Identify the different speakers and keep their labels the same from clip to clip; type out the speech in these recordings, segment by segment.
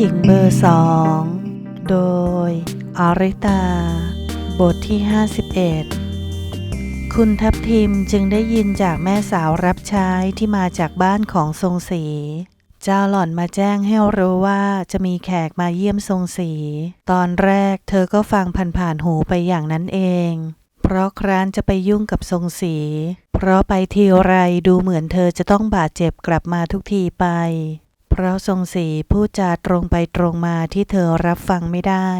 Speaker 1: หญิงเบอร์สองโดยอาริตา บทที่ 51 คุณทัพทิมจึงได้ยินจากแม่สาวรับใช้ที่มาจากบ้านของทรงศรีเจ้าหล่อนมาแจ้งให้รู้ว่าจะมีแขกมาเยี่ยมทรงศรีตอนแรกเธอก็ฟังผ่านๆหูไปอย่างนั้นเอง เพราะครั้นจะไปยุ่งกับทรงศรีเพราะไปทีไรดูเหมือนเธอจะต้องบาดเจ็บกลับมาทุกทีไป เพราะทรงศรีพูดจาตรงไปตรงมาที่เธอรับฟังไม่ได้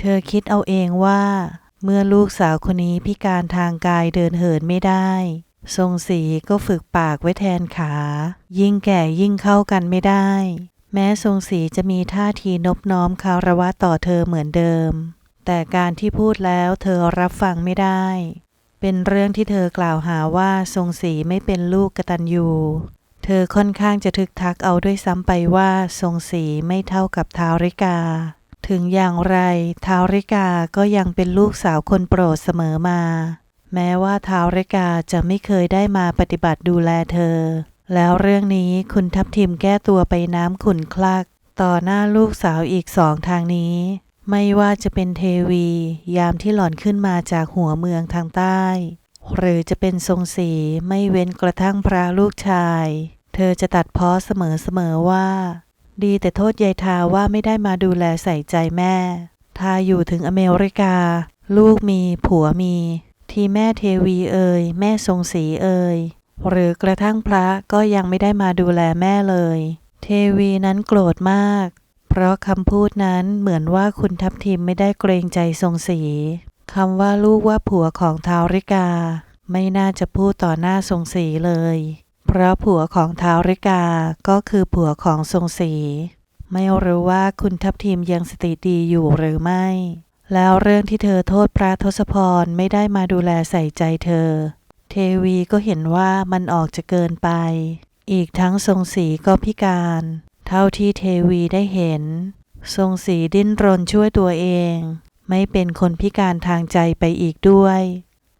Speaker 1: เธอคิดเอาเองว่า เมื่อลูกสาวคนนี้พิการทางกายเดินเหินไม่ได้ ทรงศรีก็ฝึกปากไว้แทนขา ยิ่งแก่ยิ่งเข้ากันไม่ได้ แม้ทรงศรีจะมีท่าทีนบน้อมคารวะต่อเธอเหมือนเดิม แต่การที่พูดแล้วเธอรับฟังไม่ได้ เป็นเรื่องที่เธอกล่าวหาว่าทรงศรีไม่เป็นลูกกตัญญู เธอค่อนข้างจะทึกทักเอาด้วยซ้ำไปว่าทรงศรีไม่เท่ากับทาริกา ถึงอย่างไรทาริกาก็ยังเป็นลูกสาวคนโปรดเสมอมา แม้ว่าทาริกาจะไม่เคยได้มาปฏิบัติดูแลเธอ แล้วเรื่องนี้คุณทัพทิมแก้ตัวไปน้ำขุนคลัก ต่อหน้าลูกสาวอีกสองทางนี้ ไม่ว่าจะเป็นเทวี ยามที่หล่อนขึ้นมาจากหัวเมืองทางใต้ หรือจะเป็นทรงศรีไม่เว้นกระทั่งพระลูกชาย เธอจะตัดพ้อเสมอๆว่า ดีแต่โทษยายทาว่าไม่ได้มาดูแลใส่ใจแม่ ทาอยู่ถึงอเมริกา ลูกมีผัวมี ที่แม่เทวีเอ่ยแม่ทรงศรีเอ่ยหรือกระทั่งพระก็ยังไม่ได้มาดูแลแม่เลย เทวีนั้นโกรธมาก เพราะคำพูดนั้นเหมือนว่าคุณทัพทิมไม่ได้เกรงใจทรงศรีคำว่าลูกว่าผัวของทาวริกา ไม่น่าจะพูดต่อหน้าทรงศรีเลย เพราะผัวของท้าวริกาก็คือผัวของทรงศรีไม่รู้ว่าคุณทัพทิมยังสติดีอยู่หรือไม่ แล้วเรื่องที่เธอโทษพระทศพรไม่ได้มาดูแลใส่ใจเธอ เทวีก็เห็นว่ามันออกจะเกินไป อีกทั้งทรงศรีก็พิการ เท่าที่เทวีได้เห็น ทรงศรีดิ้นรนช่วยตัวเอง ไม่เป็นคนพิการทางใจไปอีกด้วย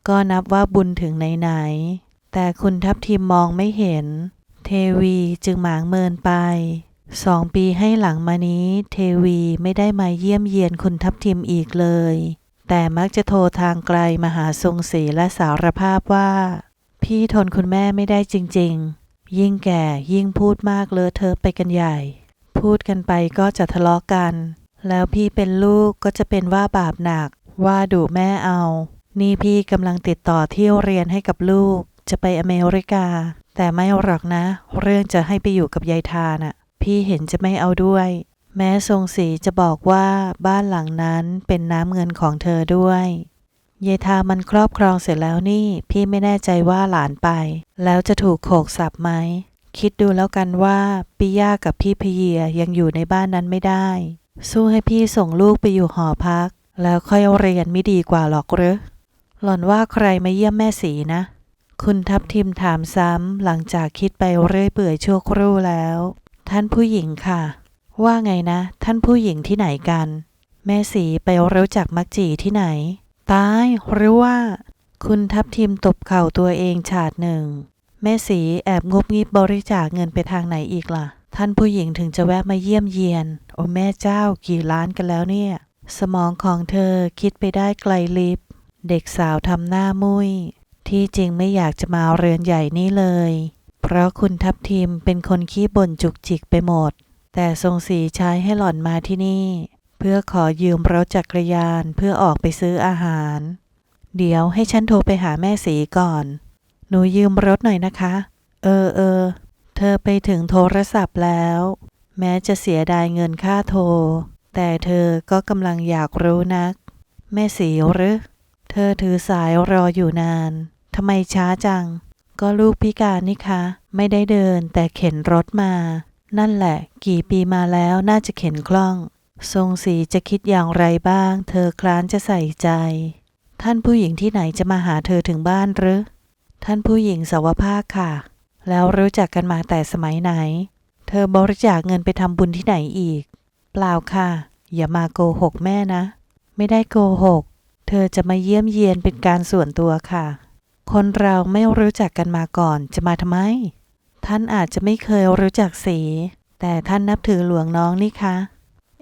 Speaker 1: ก็นับว่าบุญถึงไหนๆ แต่คุณทัพทิมมองไม่เห็น เทวีจึงหมางเมินไปสองปีให้หลังมานี้ เทวีไม่ได้มาเยี่ยมเยียนคุณทัพทิมอีกเลย แต่มักจะโทรทางไกลมาหาทรงศรีและสารภาพว่า พี่ทนคุณแม่ไม่ได้จริง ๆ ยิ่งแก่ยิ่งพูดมากเลอะเทอะไปกันใหญ่ พูดกันไปก็จะทะเลาะกัน แล้วพี่เป็นลูกก็จะเป็นว่าบาปหนัก ว่าดุแม่เอา นี่พี่กำลังติดต่อเที่ยวเรียนให้กับลูก จะไปอเมริกา แต่ไม่หรอกนะ เรื่องจะให้ไปอยู่กับยายทาน่ะ พี่เห็นจะไม่เอาด้วย แม้ทรงศรีจะบอกว่าบ้านหลังนั้นเป็นน้ำเงินของเธอด้วยยายทามันครอบครองเสร็จแล้วนี่ พี่ไม่แน่ใจว่าหลานไป แล้วจะถูกโขกสับไหม คิดดูแล้วกันว่าปิยากับพี่พเยียยังอยู่ในบ้านนั้นไม่ได้ สู้ให้พี่ส่งลูกไปอยู่หอพัก แล้วค่อยเรียนไม่ดีกว่าหรอกหรือหล่อนว่าใครมาเยี่ยมแม่สีนะ คุณทัพทิมถามซ้ำหลังจากคิดไปเรื่อยเปื่อยชั่วครู่แล้ว ท่านผู้หญิงค่ะ ว่าไงนะ ท่านผู้หญิงที่ไหนกัน แม่สีไปรู้จักมักจีที่ไหน ตายหรือว่า คุณทัพทิมตบเข่าตัวเองฉาดหนึ่ง แม่สีแอบงบงิบบริจาคเงินไปทางไหนอีกล่ะ ท่านผู้หญิงถึงจะแวะมาเยี่ยมเยียน โอ้แม่เจ้ากี่ล้านกันแล้วเนี่ย สมองของเธอคิดไปได้ไกลลิบเด็กสาวทำหน้ามุย้ย ที่จริงไม่อยากจะมาเรือนใหญ่นี่เลย เพราะคุณทัพทิมเป็นคนขี้บ่นจุกจิกไปหมด แต่ทรงสีใช้ให้หล่อนมาที่นี่ เพื่อขอยืมรถจักรยานเพื่อออกไปซื้ออาหาร เดี๋ยวให้ฉันโทรไปหาแม่สีก่อน หนูยืมรถหน่อยนะคะ เออเออ เธอไปถึงโทรศัพท์แล้ว แม้จะเสียดายเงินค่าโทร แต่เธอก็กำลังอยากรู้นัก แม่สีหรือเธอถือสายรออยู่นาน ทำไมช้าจัง ก็ลูกพิการนี่คะ ไม่ได้เดินแต่เข็นรถมา นั่นแหละ กี่ปีมาแล้วน่าจะเข็นคล่อง ทรงสีจะคิดอย่างไรบ้าง เธอคลานจะใส่ใจ ท่านผู้หญิงที่ไหนจะมาหาเธอถึงบ้านหรือ ท่านผู้หญิงสาวภาคค่ะ แล้วรู้จักกันมาแต่สมัยไหน เธอบริจาคเงินไปทำบุญที่ไหนอีก เปล่าค่ะ อย่ามาโกหกแม่นะ ไม่ได้โกหก เธอจะมาเยี่ยมเยียนเป็นการส่วนตัวค่ะ คนเราไม่รู้จักกันมาก่อนจะมาทำไม ท่านอาจจะไม่เคยรู้จักสี แต่ท่านนับถือหลวงน้องนี่คะ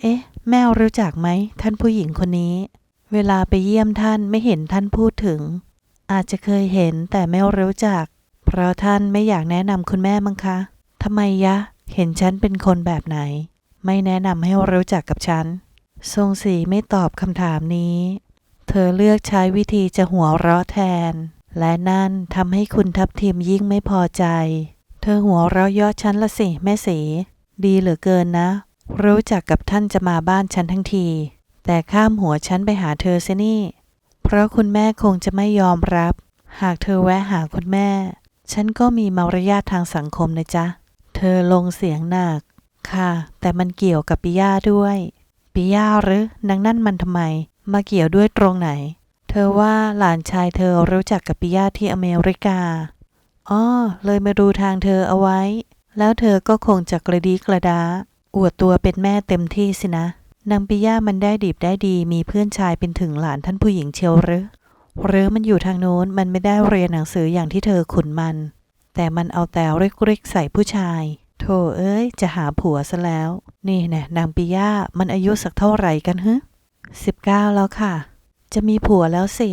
Speaker 1: เอ๊ะ แม่รู้จักไหม ท่านผู้หญิงคนนี้ เวลาไปเยี่ยมท่านไม่เห็นท่านพูดถึง อาจจะเคยเห็นแต่ไม่รู้จัก เพราะท่านไม่อยากแนะนำคุณแม่มั้งคะทำไมยะ เห็นฉันเป็นคนแบบไหน ไม่แนะนำให้รู้จักกับฉัน ทรงศรีไม่ตอบคำถามนี้ เธอเลือกใช้วิธีจะหัวเราะแทน และนั่นทำให้คุณทับทิมยิ่งไม่พอใจ เธอหัวเราะยาะฉันละสิแม่สี ดีเหลือเกินนะ รู้จักกับท่านจะมาบ้านฉันทั้งที แต่ข้ามหัวฉันไปหาเธอเสียนี่ เพราะคุณแม่คงจะไม่ยอมรับ หากเธอแวะหาคุณแม่ ฉันก็มีมารยาททางสังคมนะจ๊ะ เธอลงเสียงหนัก ค่ะ แต่มันเกี่ยวกับปิย่าด้วยปิย่าหรือนังนั่นมันทำไม มาเกี่ยวด้วยตรงไหน อว่าหลานชายเธอรู้จักกับปิย่าที่อเมริกา อ้อ เลยมาดูทางเธอเอาไว้ แล้วเธอก็คงจะกระดีกระดา อวดตัวเป็นแม่เต็มที่สินะ นางปิย่ามันได้ดีบได้ดี มีเพื่อนชายเป็นถึงหลานท่านผู้หญิงเชียวหรือ หรือมันอยู่ทางโน้น มันไม่ได้เรียนหนังสืออย่างที่เธอขุนมัน แต่มันเอาแต่เริกๆใส่ผู้ชาย โธ่เอ้ย จะหาผัวซะแล้ว นี่แน่นางปิย่ามันอายุสักเท่าไหร่กันฮะสิบเก้าแล้วค่ะ จะมีผัวแล้วสิ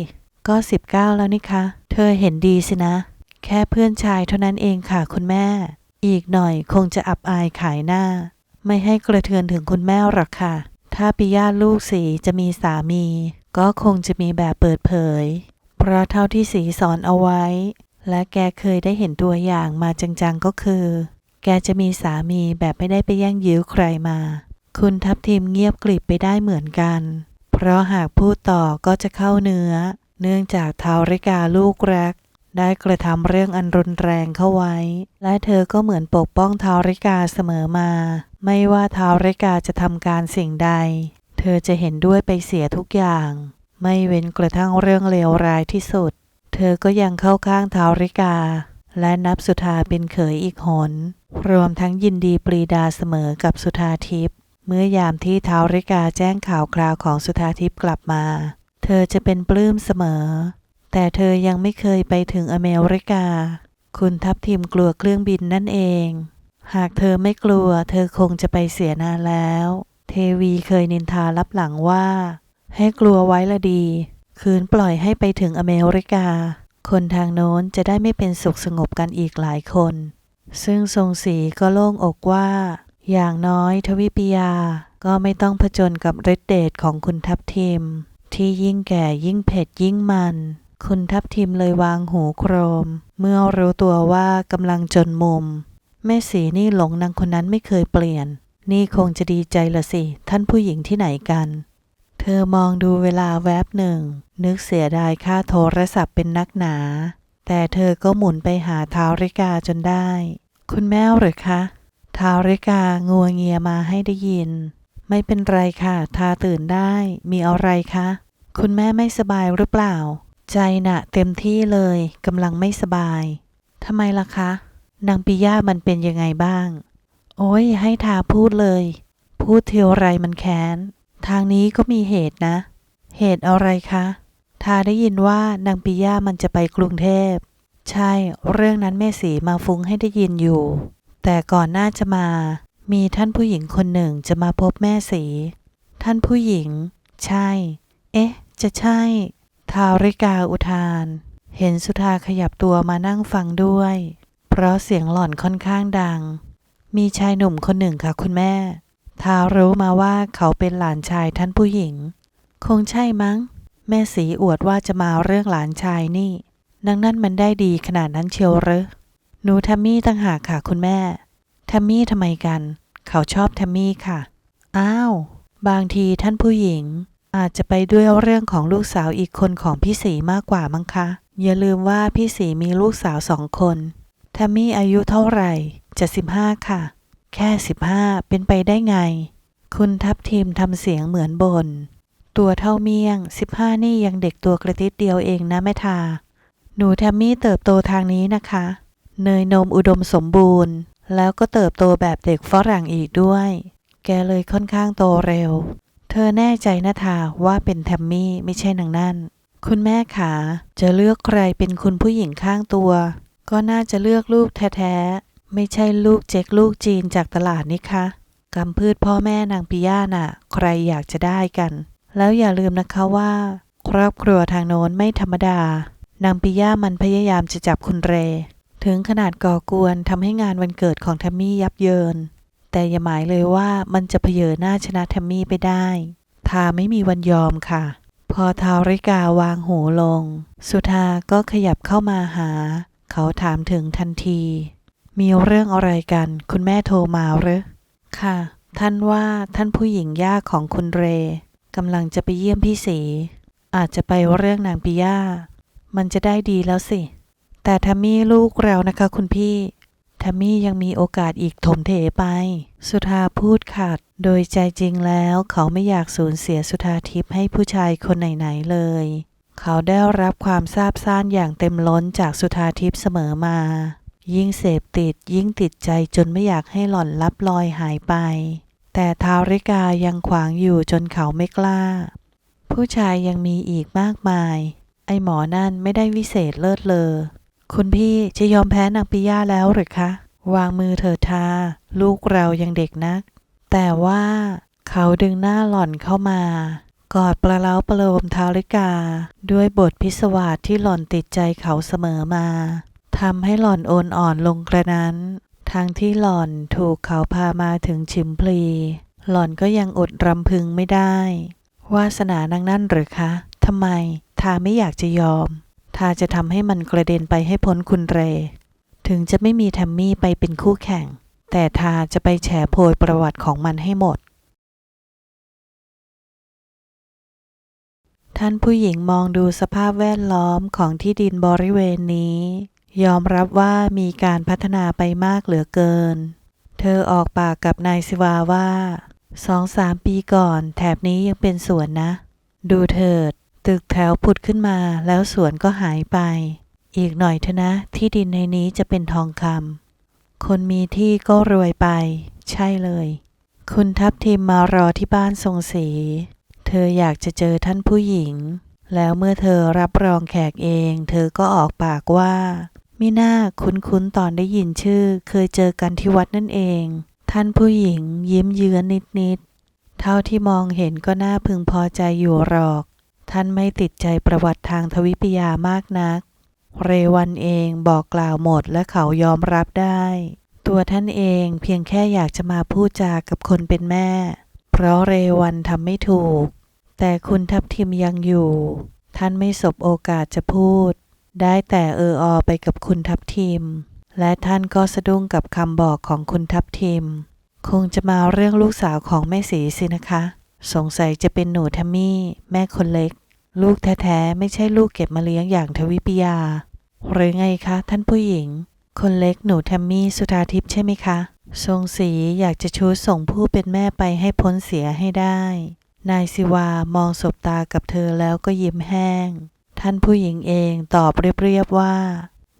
Speaker 1: ก็สิบเก้าแล้วนี่คะ เธอเห็นดีสินะ แค่เพื่อนชายเท่านั้นเองค่ะคุณแม่ อีกหน่อยคงจะอับอายขายหน้า ไม่ให้กระเทือนถึงคุณแม่หรอกค่ะ ถ้าปิยาลูกสีจะมีสามี ก็คงจะมีแบบเปิดเผย เพราะเท่าที่สีสอนเอาไว้ และแกเคยได้เห็นตัวอย่างมาจังๆก็คือ แกจะมีสามีแบบไม่ได้ไปแย่งยื้อใครมา คุณทับทิมเงียบกริบไปได้เหมือนกัน เพราะหากพูดต่อก็จะเข้าเนื้อ เนื่องจากเทาริกาลูกรัก ได้กระทำเรื่องอันรุนแรงเข้าไว้ และเธอก็เหมือนปกป้องเทาริกาเสมอมา ไม่ว่าเทาริกาจะทำการสิ่งใด เธอจะเห็นด้วยไปเสียทุกอย่าง ไม่เว้นกระทั่งเรื่องเลวร้ายที่สุด เธอก็ยังเข้าข้างเทาริกา และนับสุธาเป็นเขยอีกหน รวมทั้งยินดีปรีดาเสมอกับสุธาทิพย์ เมื่อยามที่เท้าริกาแจ้งข่าวคราวของสุธาทิพย์กลับมา เธอจะเป็นปลื้มเสมอ แต่เธอยังไม่เคยไปถึงอเมริกา คุณทับทิมกลัวเครื่องบินนั่นเอง หากเธอไม่กลัว เธอคงจะไปเสียนานแล้ว เทวีเคยนินทารับหลังว่า ให้กลัวไว้ละดี คืนปล่อยให้ไปถึงอเมริกา คนทางโน้นจะได้ไม่เป็นสุขสงบกันอีกหลายคน ซึ่งทรงศรีก็โล่งอกว่า อย่างน้อยทวิปิยาก็ไม่ต้องผจญกับฤทธิเดชของคุณทับทิม ที่ยิ่งแก่ยิ่งเผ็ดยิ่งมัน คุณทับทิมเลยวางหูโครม เมื่อรู้ตัวว่ากำลังจนมุม แม่สีนี่หลงนางคนนั้นไม่เคยเปลี่ยน นี่คงจะดีใจละสิ ท่านผู้หญิงที่ไหนกัน เธอมองดูเวลาแวบหนึ่ง นึกเสียดายค่าโทรศัพท์เป็นนักหนา แต่เธอก็หมุนไปหาเท้าริกาจนได้ คุณแม่หรือคะ ทาริกางัวเงียมาให้ได้ยิน ไม่เป็นไรค่ะ ทาตื่นได้มีอะไรคะ คุณแม่ไม่สบายหรือเปล่า ใจน่ะเต็มที่เลยกำลังไม่สบายทำไมล่ะคะ นางปิย่ามันเป็นยังไงบ้าง โอ้ยให้ทาพูดเลย พูดเทียวไรมันแค้น ทางนี้ก็มีเหตุนะ เหตุอะไรคะ ทาได้ยินว่านางปิย่ามันจะไปกรุงเทพ ใช่ เรื่องนั้นแม่สีมาฟุ้งให้ได้ยินอยู่ แต่ก่อนหน้าจะมา มีท่านผู้หญิงคนหนึ่งจะมาพบแม่สี ท่านผู้หญิง ใช่ เอ๊ะ จะใช่ ทาริกาอุทาน เห็นสุธาขยับตัวมานั่งฟังด้วย เพราะเสียงหล่อนค่อนข้างดัง มีชายหนุ่มคนหนึ่งค่ะคุณแม่ ทารู้มาว่าเขาเป็นหลานชายท่านผู้หญิง คงใช่มั้ง แม่สีอวดว่าจะมาเรื่องหลานชายนี่ นังนั่นมันได้ดีขนาดนั้นเชียวหรือ หนูทัมมี่ตั้งหากค่ะคุณแม่ทัมมี่ทำไมกัน เขาชอบทัมมี่ค่ะ อ้าว บางทีท่านผู้หญิง อาจจะไปด้วยเรื่องของลูกสาวอีกคนของพี่สีมากกว่ามั้งคะ อย่าลืมว่าพี่สีมีลูกสาวสองคนทัมมี่อายุเท่าไหร่จะสิบห้าค่ะ แค่สิบห้าเป็นไปได้ไง คุณทับทีมทำเสียงเหมือนบน ตัวเท่าเมี่ยงสิบห้านี่ยังเด็กตัวกระติดเดียวเองนะแม่ทา หนูแทมมี่เติบโตทางนี้นะคะ เนยนมอุดมสมบูรณ์ แล้วก็เติบโตแบบเด็กฝรั่งอีกด้วย แกเลยค่อนข้างโตเร็ว เธอแน่ใจนะทาว่าเป็นแทมมี่ไม่ใช่นางนั่น คุณแม่ขาจะเลือกใครเป็นคุณผู้หญิงข้างตัว ก็น่าจะเลือกลูกแท้ๆ ไม่ใช่ลูกเจ๊กลูกจีนจากตลาดนี่คะกำพืชพ่อแม่นางปิย่าน่ะ ใครอยากจะได้กัน แล้วอย่าลืมนะคะว่า ครอบครัวทางโน้นไม่ธรรมดา นางปิย่ามันพยายามจะจับคุณเร ถึงขนาดก่อกวนทำให้งานวันเกิดของแทมมี่ยับเยิน แต่อย่าหมายเลยว่ามันจะเพเยอหน้าชนะแทมมี่ไปได้ ทาไม่มีวันยอมค่ะ พอทาริกาวางหูลง สุธาก็ขยับเข้ามาหา เขาถามถึงทันที มีเรื่องอะไรกัน คุณแม่โทรมาหรือค่ะ ท่านว่าท่านผู้หญิงย่าของคุณเรกำลังจะไปเยี่ยมพี่สี อาจจะไปเรื่องนางปิย่ามันจะได้ดีแล้วสิ แต่ทัมมี่ลูกเรานะคะคุณพี่ทัมมี่ยังมีโอกาสอีกถมเถไป สุธาพูดขัด โดยใจจริงแล้วเขาไม่อยากสูญเสียสุธาทิพย์ให้ผู้ชายคนไหนๆเลย เขาได้รับความซาบซ่านอย่างเต็มล้นจากสุธาทิพย์เสมอมา ยิ่งเสพติดยิ่งติดใจจนไม่อยากให้หล่อนลับลอยหายไป แต่ทาริกายังขวางอยู่จนเขาไม่กล้า ผู้ชายยังมีอีกมากมาย ไอหมอนั่นไม่ได้วิเศษเลิศเลอ คุณพี่จะยอมแพ้นางปิย่าแล้วหรือคะ วางมือเถิดทา ลูกเรายังเด็กนัก แต่ว่าเขาดึงหน้าหล่อนเข้ามากอดประเล้าประโลมทาริกา ด้วยบทพิศวาสที่หล่อนติดใจเขาเสมอมาทำให้หล่อนโอนอ่อนลงกระนั้น ทั้งที่หล่อนถูกเขาพามาถึงชิมพลี หล่อนก็ยังอดรำพึงไม่ได้ วาสนานางนั่นหรือคะทำไมทาไม่อยากจะยอม ทาจะทำให้มันกระเด็นไปให้พ้นคุณเร ถึงจะไม่มีแทมมี่ไปเป็นคู่แข่ง แต่ทาจะไปแฉโพยประวัติของมันให้หมด ท่านผู้หญิงมองดูสภาพแวดล้อมของที่ดินบริเวณนี้ ยอมรับว่ามีการพัฒนาไปมากเหลือเกิน เธอออกปากกับนายสิวาว่าสองสามปีก่อนแถบนี้ยังเป็นสวนนะ ดูเถิด ตึกแถวผุดขึ้นมาแล้วสวนก็หายไป อีกหน่อยเถอะนะ ที่ดินในนี้จะเป็นทองคำคนมีที่ก็รวยไป ใช่เลย คุณทัพทีมมารอที่บ้านทรงศรีเธออยากจะเจอท่านผู้หญิง แล้วเมื่อเธอรับรองแขกเอง เธอก็ออกปากว่ามิน่าคุ้นๆตอนได้ยินชื่อ เคยเจอกันที่วัดนั่นเอง ท่านผู้หญิงยิ้มเยื้อนนิดๆเท่าที่มองเห็นก็น่าพึงพอใจอยู่หรอก ท่านไม่ติดใจประวัติทางทวิปยามากนัก เรวันเองบอกกล่าวหมดและเขายอมรับได้ ตัวท่านเองเพียงแค่อยากจะมาพูดจากับคนเป็นแม่ เพราะเรวันทำไม่ถูก แต่คุณทัพทิมยังอยู่ ท่านไม่สบโอกาสจะพูด ได้แต่เอออไปกับคุณทัพทิม และท่านก็สะดุ้งกับคำบอกของคุณทัพทิม คงจะมาเรื่องลูกสาวของแม่สีสินะคะ สงสัยจะเป็นหนูทัมมี่ แม่คนเล็ก ลูกแท้ๆ ไม่ใช่ลูกเก็บมาเลี้ยงอย่างทวิปยา หรือไงคะ ท่านผู้หญิง คนเล็กหนูแทมมี่สุธาทิพย์ใช่ไหมคะ ทรงศรีอยากจะชูส่งผู้เป็นแม่ไปให้พ้นเสียให้ได้ นายสิวามองสบตากับเธอแล้วก็ยิ้มแห้ง ท่านผู้หญิงเองตอบเรียบๆว่า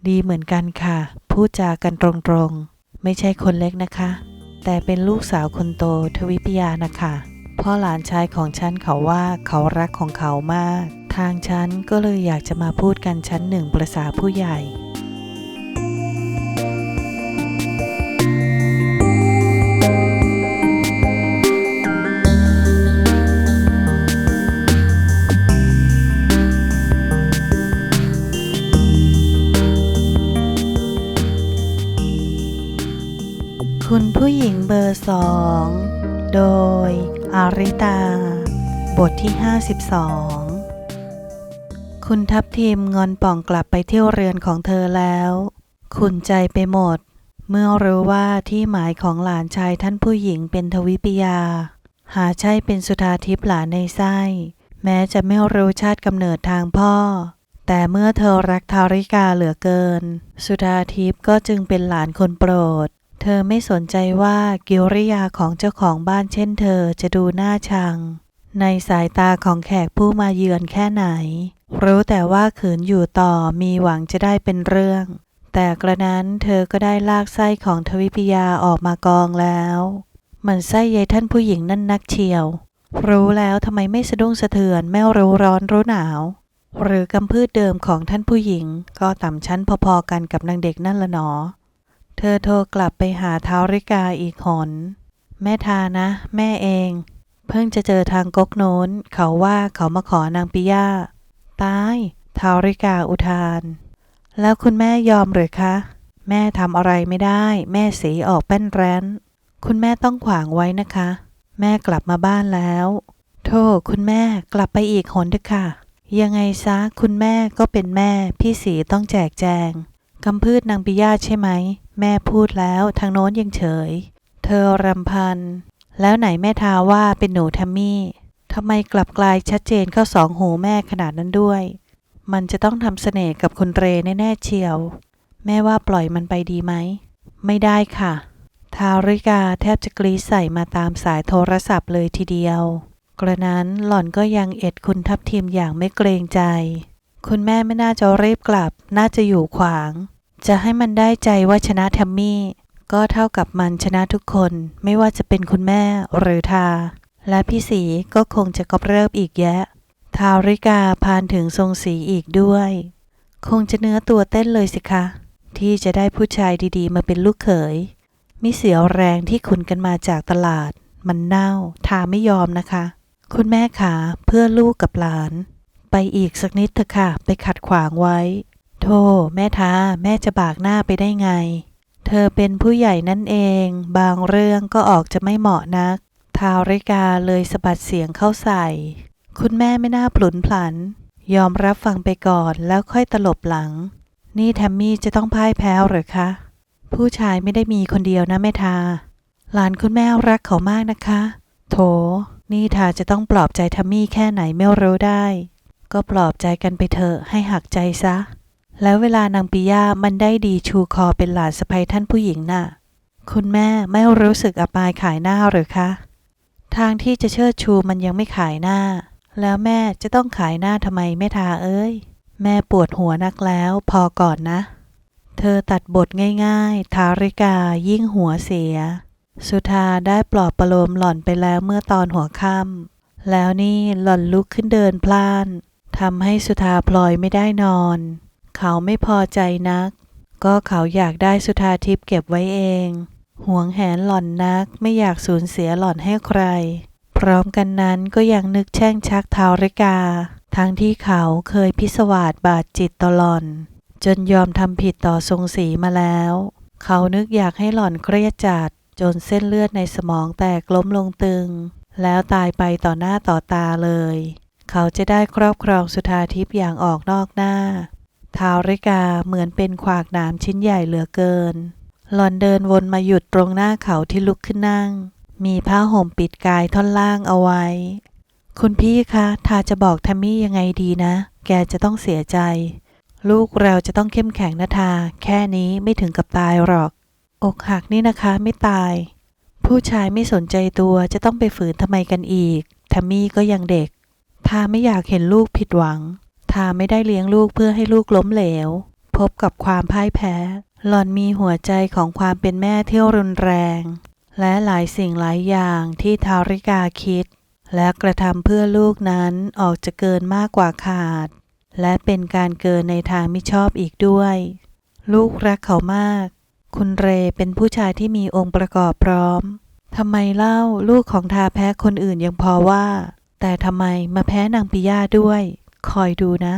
Speaker 1: ดีเหมือนกันค่ะ พูดจากันตรงๆ ไม่ใช่คนเล็กนะคะ แต่เป็นลูกสาวคนโตทวิปยานะคะ พ่อหลานชายของฉันเขาว่าเขารักของเขามาก ทางฉันก็เลยอยากจะมาพูดกันชั้นหนึ่งประษาผู้ใหญ่คุณผู้หญิงเบอร์สอง โดย อาริตา บทที่ 52 คุณทัพทีมงอนป่องกลับไปเที่ยวเรือนของเธอแล้ว ขุนใจไปหมด เมื่อรู้ว่าที่หมายของหลานชายท่านผู้หญิงเป็นทวิปยา หาใช่เป็นสุธาทิพย์หลานในไส้ แม้จะไม่รู้ชาติกำเนิดทางพ่อ แต่เมื่อเธอรักทาริกาเหลือเกิน สุธาทิพย์ก็จึงเป็นหลานคนโปรด เธอไม่สนใจว่ากิริยาของเจ้าของบ้านเช่นเธอจะดูน่าชัง ในสายตาของแขกผู้มาเยือนแค่ไหน รู้แต่ว่าขืนอยู่ต่อมีหวังจะได้เป็นเรื่อง แต่กระนั้นเธอก็ได้ลากไส้ของทวิปยาออกมากองแล้วมันไส้ยายท่านผู้หญิงนั่นนักเชียว รู้แล้วทำไมไม่สะดุ้งสะเทือนไม่รู้ร้อนรู้หนาว หรือกำพืชเดิมของท่านผู้หญิง ก็ต่ำชั้นพอๆกันกับนางเด็กนั่นละหนอ อโทรกลับไปหาท้าวริกาอีกหน แม่ทานะ แม่เอง เพิ่งจะเจอทางก๊กโน้น เขาว่าเขามาขอนางปิย่าตายท้าวริกาอุทาน แล้วคุณแม่ยอมหรือคะ แม่ทำอะไรไม่ได้ แม่สีออกแป้นแร้น คุณแม่ต้องขวางไว้นะคะ แม่กลับมาบ้านแล้วโทษคุณแม่กลับไปอีกหนเถอะค่ะ ยังไงซะคุณแม่ก็เป็นแม่ พี่สีต้องแจกแจงกำพืชนางปิยาใช่ไหม แม่พูดแล้วทางโน้นยังเฉย เธอรำพัน แล้วไหนแม่ทาว่าเป็นหนูแทมมี่ทำไมกลับกลายชัดเจนเข้าสองหูแม่ขนาดนั้นด้วย มันจะต้องทำเสน่ห์กับคุณเรแน่ๆเชียว แม่ว่าปล่อยมันไปดีไหม ไม่ได้ค่ะ ทาริกาแทบจะกรีดใส่มาตามสายโทรศัพท์เลยทีเดียว กระนั้นหล่อนก็ยังเอ็ดคุณทับทิมอย่างไม่เกรงใจ คุณแม่ไม่น่าจะรีบกลับ น่าจะอยู่ขวาง จะให้มันได้ใจว่าชนะแทมมี่ ก็เท่ากับมันชนะทุกคน ไม่ว่าจะเป็นคุณแม่หรือทา และพี่สีก็คงจะกอบเริบอีกแยะ ทาริกาพานถึงทรงสีอีกด้วย คงจะเนื้อตัวเต้นเลยสิคะ ที่จะได้ผู้ชายดีๆ มาเป็นลูกเขยมิเสียวแรงที่ขุนกันมาจากตลาด มันเน่า ทาไม่ยอมนะคะ คุณแม่ขาเพื่อลูกกับหลาน ไปอีกสักนิดเถอะค่ะ ไปขัดขวางไว้ โธ่แม่ทาแม่จะบากหน้าไปได้ไง เธอเป็นผู้ใหญ่นั่นเอง บางเรื่องก็ออกจะไม่เหมาะนัก ทาวริกาเลยสะบัดเสียงเข้าใส่ คุณแม่ไม่น่าผลุนผลัน ยอมรับฟังไปก่อนแล้วค่อยตลบหลัง นี่แทมมี่จะต้องพ่ายแพ้หรือคะ ผู้ชายไม่ได้มีคนเดียวนะแม่ทา หลานคุณแม่รักเขามากนะคะ โถ นี่ทาจะต้องปลอบใจทัมมี่แค่ไหนไม่รู้ได้ ก็ปลอบใจกันไปเถอะให้หักใจซะ แล้วเวลานางปิยามันได้ดีชูคอเป็นหลานสะใภ้ท่านผู้หญิงน่ะ คุณแม่ไม่รู้สึกอับอายขายหน้าหรือคะ ทางที่จะเชิดชูมันยังไม่ขายหน้า แล้วแม่จะต้องขายหน้าทำไมแม่ทาเอ้ย แม่ปวดหัวนักแล้วพอก่อนนะ เธอตัดบทง่ายๆ ทาริกายิ่งหัวเสีย สุธาได้ปลอบประโลมหล่อนไปแล้วเมื่อตอนหัวค่ำแล้วนี่หล่อนลุกขึ้นเดินพล่านทำให้สุธาพลอยไม่ได้นอน เขาไม่พอใจนัก ก็เขาอยากได้สุธาทิพย์เก็บไว้เอง หวงแหนหล่อนนักไม่อยากสูญเสียหล่อนให้ใคร พร้อมกันนั้นก็ยังนึกแช่งชักทาริกา ทั้งที่เขาเคยพิสวาสบาดจิตตลอน จนยอมทำผิดต่อทรงสีมาแล้ว เขานึกอยากให้หล่อนเครียดจัดจนเส้นเลือดในสมองแตกล้มลงตึง แล้วตายไปต่อหน้าต่อตาเลย เขาจะได้ครอบครองสุธาทิพย์อย่างออกนอกหน้า ทาวริกาเหมือนเป็นขวากหนามชิ้นใหญ่เหลือเกิน หลอนเดินวนมาหยุดตรงหน้าเขาที่ลุกขึ้นนั่ง มีผ้าห่มปิดกายท่อนล่างเอาไว้ คุณพี่คะทาจะบอกทัมมี่ยังไงดีนะ แกจะต้องเสียใจ ลูกเราจะต้องเข้มแข็งนะทา แค่นี้ไม่ถึงกับตายหรอก อกหักนี่นะคะไม่ตาย ผู้ชายไม่สนใจตัวจะต้องไปฝืนทำไมกันอีกทัมมี่ก็ยังเด็กทาไม่อยากเห็นลูกผิดหวัง ทาไม่ได้เลี้ยงลูกเพื่อให้ลูกล้มเหลว พบกับความพ่ายแพ้ หล่อนมีหัวใจของความเป็นแม่เที่ยวรุนแรง และหลายสิ่งหลายอย่างที่ทาริกาคิด และกระทำเพื่อลูกนั้นออกจะเกินมากกว่าขาด และเป็นการเกินในทางไม่ชอบอีกด้วย ลูกรักเขามาก คุณเรเป็นผู้ชายที่มีองค์ประกอบพร้อมทำไมเล่าลูกของทาแพ้คนอื่นยังพอว่า แต่ทำไมมาแพ้นางปิยาด้วย คอยดูนะ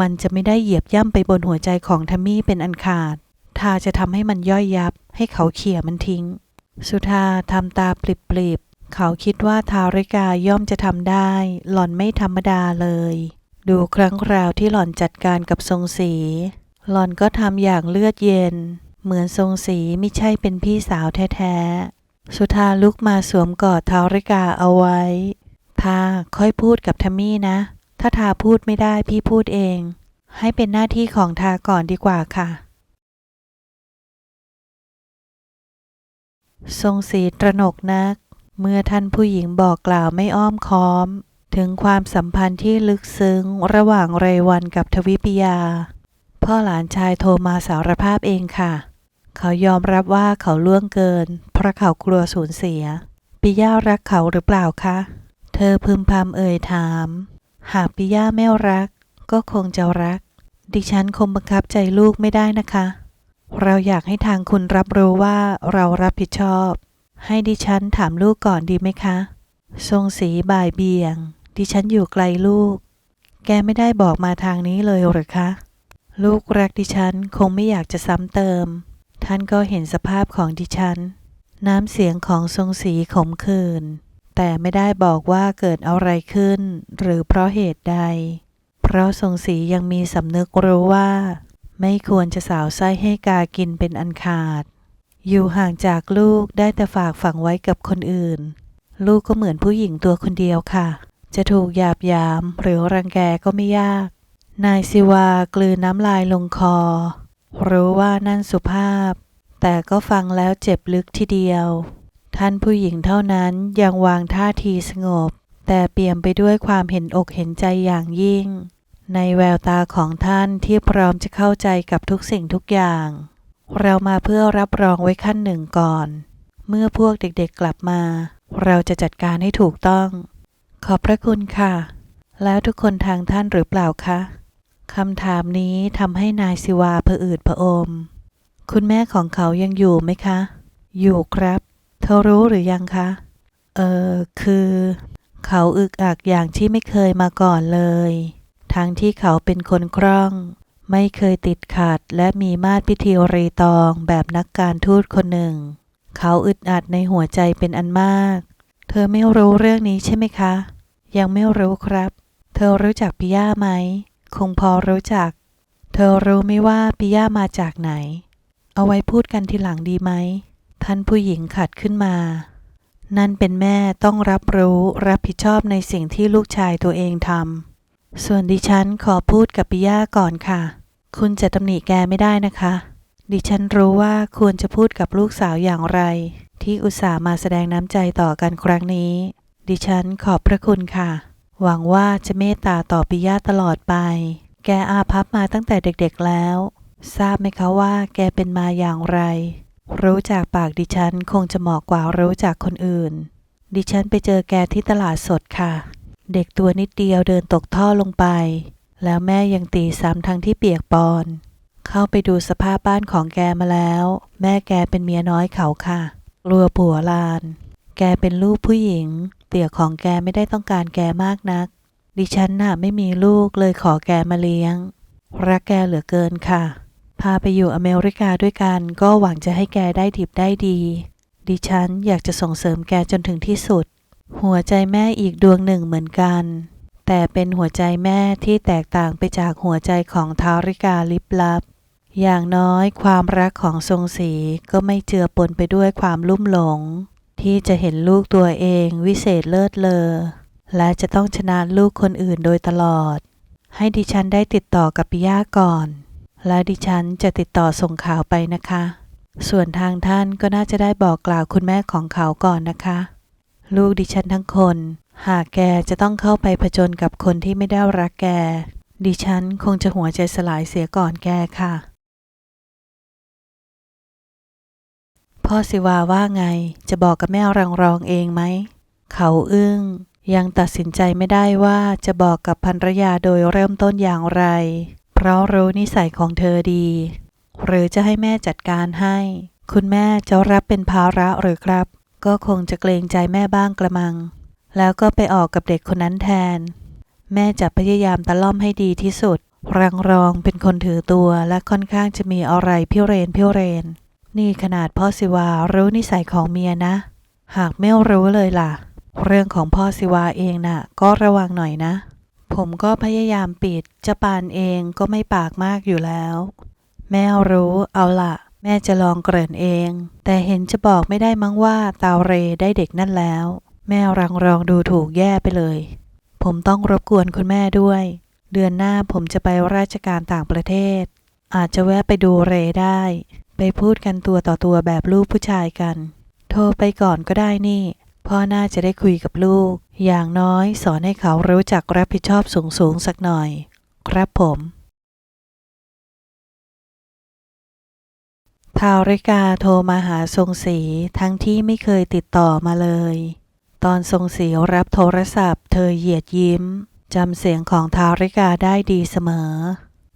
Speaker 1: มันจะไม่ได้เหยียบย่ำไปบนหัวใจของทัมมี่เป็นอันขาด ทาจะทำให้มันย่อยยับ ให้เขาเขี่ยมันทิ้ง สุธาทำตาปลิบๆ เขาคิดว่าทาริกาย่อมจะทำได้ หล่อนไม่ธรรมดาเลย ดูครั้งคราวที่หล่อนจัดการกับทรงสีหล่อนก็ทำอย่างเลือดเย็น เหมือนทรงสีไม่ใช่เป็นพี่สาวแท้ๆ สุธาลุกมาสวมกอดทาริกาเอาไว้ ทาค่อยพูดกับทัมมี่นะ ถ้าทาพูดไม่ได้พี่พูดเอง ให้เป็นหน้าที่ของทาก่อนดีกว่าค่ะ ทรงสีตระหนกนัก เมื่อท่านผู้หญิงบอกกล่าวไม่อ้อมค้อม ถึงความสัมพันธ์ที่ลึกซึ้งระหว่างเรวันกับทวิปยา พ่อหลานชายโทรมาสารภาพเองค่ะ เขายอมรับว่าเขาล่วงเกิน เพราะเขากลัวสูญเสีย ปิยารักเขาหรือเปล่าคะ เธอพึมพำเอ่ยถาม หากปิย่าไม่รัก ก็คงจะรัก ดิฉันคงบังคับใจลูกไม่ได้นะคะ เราอยากให้ทางคุณรับรู้ว่าเรารับผิดชอบ ให้ดิฉันถามลูกก่อนดีไหมคะ ทรงสีบ่ายเบียง ดิฉันอยู่ไกลลูก แกไม่ได้บอกมาทางนี้เลยหรือคะ ลูกรักดิฉันคงไม่อยากจะซ้ำเติม ท่านก็เห็นสภาพของดิฉัน น้ำเสียงของทรงสีขมขื่น แต่ไม่ได้บอกว่าเกิดอะไรขึ้น หรือเพราะเหตุใด เพราะทรงสียังมีสำนึกรู้ว่า ไม่ควรจะสาวไส้ให้กากินเป็นอันขาด อยู่ห่างจากลูกได้แต่ฝากฝังไว้กับคนอื่น ลูกก็เหมือนผู้หญิงตัวคนเดียวค่ะ จะถูกหยาบยามหรือรังแกก็ไม่ยาก นายศิวากลืนน้ำลายลงคอ รู้ว่านั่นสุภาพ แต่ก็ฟังแล้วเจ็บลึกทีเดียว ท่านผู้หญิงเท่านั้นยังวางท่าทีสงบ แต่เปี่ยมไปด้วยความเห็นอกเห็นใจอย่างยิ่ง ในแววตาของท่านที่พร้อมจะเข้าใจกับทุกสิ่งทุกอย่าง เรามาเพื่อรับรองไว้ขั้นหนึ่งก่อน เมื่อพวกเด็กๆกลับมา เราจะจัดการให้ถูกต้อง ขอบพระคุณค่ะ แล้วทุกคนทางท่านหรือเปล่าคะคำถามนี้ทำให้นายศิวาผะอืดผะอม คุณแม่ของเขายังอยู่ไหมคะ อยู่ครับ เธอรู้หรือยังคะ เออคือ เขาอึกอักอย่างที่ไม่เคยมาก่อนเลย ทั้งที่เขาเป็นคนคล่อง ไม่เคยติดขัดและมีมาตรพิธีรีตองแบบนักการทูตคนหนึ่ง เขาอึดอัดในหัวใจเป็นอันมาก เธอไม่รู้เรื่องนี้ใช่ไหมคะ ยังไม่รู้ครับ เธอรู้จักปิย่าไหม คงพอรู้จัก เธอรู้ไหมว่าปิย่ามาจากไหน เอาไว้พูดกันทีหลังดีไหม ท่านผู้หญิงขัดขึ้นมา นั่นเป็นแม่ต้องรับรู้รับผิดชอบในสิ่งที่ลูกชายตัวเองทำส่วนดิฉันขอพูดกับปิยาก่อนค่ะ คุณจะตำหนิแกไม่ได้นะคะ ดิฉันรู้ว่าควรจะพูดกับลูกสาวอย่างไร ที่อุตส่าห์มาแสดงน้ำใจต่อกันครั้งนี้ ดิฉันขอบพระคุณค่ะ หวังว่าจะเมตตาต่อปิยาตลอดไป แกอาภัพมาตั้งแต่เด็กๆแล้ว ทราบไหมคะว่าแกเป็นมาอย่างไร รู้จากปากดิฉันคงจะเหมาะกว่ารู้จากคนอื่น ดิฉันไปเจอแกที่ตลาดสดค่ะ เด็กตัวนิดเดียวเดินตกท่อลงไป แล้วแม่ยังตีซ้ำทั้งที่เปียกปอน เข้าไปดูสภาพบ้านของแกมาแล้ว แม่แกเป็นเมียน้อยเขาค่ะกลัวผัวลาน แกเป็นลูกผู้หญิง เตี่ยของแกไม่ได้ต้องการแกมากนัก ดิฉันน่ะไม่มีลูกเลยขอแกมาเลี้ยง รักแกเหลือเกินค่ะ พาไปอยู่อเมริกาด้วยกัน ก็หวังจะให้แกได้ดิบได้ดี ดิฉันอยากจะส่งเสริมแกจนถึงที่สุด หัวใจแม่อีกดวงหนึ่งเหมือนกัน แต่เป็นหัวใจแม่ที่แตกต่างไปจากหัวใจของทาริกาลิบลับ อย่างน้อยความรักของทรงสีก็ไม่เจือปนไปด้วยความลุ่มหลง ที่จะเห็นลูกตัวเองวิเศษเลิศเลอ และจะต้องชนะลูกคนอื่นโดยตลอด ให้ดิฉันได้ติดต่อกับปิยาก่อน และดิฉันจะติดต่อส่งข่าวไปนะคะ ส่วนทางท่านก็น่าจะได้บอกกล่าวคุณแม่ของเขาก่อนนะคะ ลูกดิฉันทั้งคน หากแกจะต้องเข้าไปผจญกับคนที่ไม่ได้รักแก ดิฉันคงจะหัวใจสลายเสียก่อนแกค่ะ พ่อสิวาว่าไงจะบอกกับแม่รังรองเองไหม เขาอึ้งยังตัดสินใจไม่ได้ว่าจะบอกกับภรรยาโดยเริ่มต้นอย่างไร เพราะรู้นิสัยของเธอดี หรือจะให้แม่จัดการให้ คุณแม่จะรับเป็นภาระหรือครับ ก็คงจะเกรงใจแม่บ้างกระมัง แล้วก็ไปออกกับเด็กคนนั้นแทน แม่จะพยายามตะล่อมให้ดีที่สุด รังรองเป็นคนถือตัวและค่อนข้างจะมีอะไรพิเรนพิเรน นี่ขนาดพ่อสิวารู้นิสัยของเมียนะ หากไม่รู้เลยล่ะ เรื่องของพ่อสิวาเองน่ะ ก็ระวังหน่อยนะ ผมก็พยายามปิด จะปานเองก็ไม่ปากมากอยู่แล้ว แม่รู้เอาละแม่จะลองเกริ่นเอง แต่เห็นจะบอกไม่ได้มั้งว่าตาเรได้เด็กนั่นแล้ว แม่รังรองดูถูกแย่ไปเลย ผมต้องรบกวนคุณแม่ด้วย เดือนหน้าผมจะไปราชการต่างประเทศ อาจจะแวะไปดูเรได้ ไปพูดกันตัวต่อตัวแบบลูกผู้ชายกัน โทรไปก่อนก็ได้นี่ พ่อน่าจะได้คุยกับลูก อย่างน้อยสอนให้เขารู้จักรับผิดชอบสูงสูงสักหน่อย ครับผม ทาริกาโทรมาหาทรงศรีทั้งที่ไม่เคยติดต่อมาเลย ตอนทรงศรีรับโทรศัพท์ เธอเหยียดยิ้มจำเสียงของทาริกาได้ดีเสมอ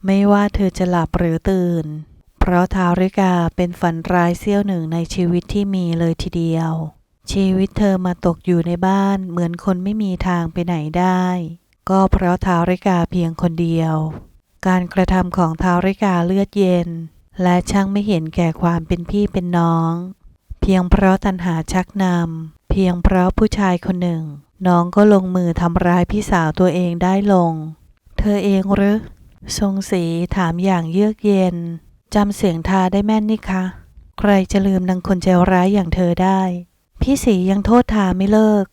Speaker 1: ไม่ว่าเธอจะหลับหรือตื่น เพราะทาริกาเป็นฝันร้ายเสี้ยวหนึ่งในชีวิตที่มีเลยทีเดียว ชีวิตเธอมาตกอยู่ในบ้านเหมือนคนไม่มีทางไปไหนได้ ก็เพราะทาริกาเพียงคนเดียว การกระทำของทาริกาเลือดเย็น และช่างไม่เห็นแก่ความเป็นพี่เป็นน้อง เพียงเพราะตัณหาชักนำเพียงเพราะผู้ชายคนหนึ่ง น้องก็ลงมือทำร้ายพี่สาวตัวเองได้ลง เธอเองหรือทรงศรีถามอย่างเยือกเย็นจำเสียงทาได้แม่นนี่คะ ใครจะลืมนางคนใจร้ายอย่างเธอได้ พี่สียังโทษทาไม่เลิก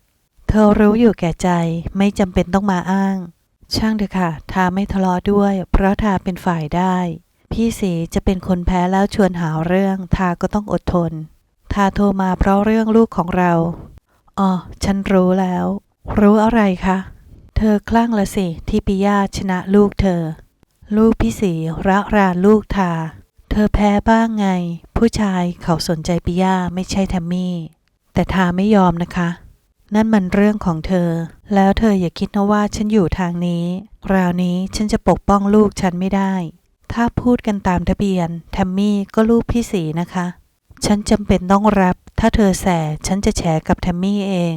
Speaker 1: เธอรู้อยู่แก่ใจไม่จำเป็นต้องมาอ้าง ช่างเถอะค่ะ ทาไม่ทะเลาะด้วย เพราะทาเป็นฝ่ายได้ พี่สีจะเป็นคนแพ้แล้วชวนหาเรื่อง ทาก็ต้องอดทน ทาโทรมาเพราะเรื่องลูกของเรา อ๋อ ฉันรู้แล้ว รู้อะไรคะ เธอคลั่งละสิที่ปิยาชนะลูกเธอ ลูกพี่สีระรานลูกทา เธอแพ้บ้างไง ผู้ชายเขาสนใจปิยาไม่ใช่แทมมี่ แต่ทาไม่ยอมนะคะ นั่นมันเรื่องของเธอ แล้วเธออย่าคิดนะว่าฉันอยู่ทางนี้คราวนี้ฉันจะปกป้องลูกฉันไม่ได้ ถ้าพูดกันตามทะเบียนแทมมี่ก็ลูกพี่สีนะคะ ฉันจำเป็นต้องรับ ถ้าเธอแสฉันจะแฉกับแทมมี่เอง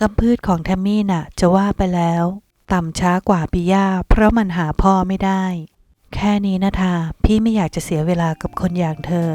Speaker 1: กำพืชของแทมมี่น่ะ จะว่าไปแล้ว ต่ำช้ากว่าปิยาเพราะมันหาพ่อไม่ได้ แค่นี้นะทาพี่ไม่อยากจะเสียเวลากับคนอย่างเธอ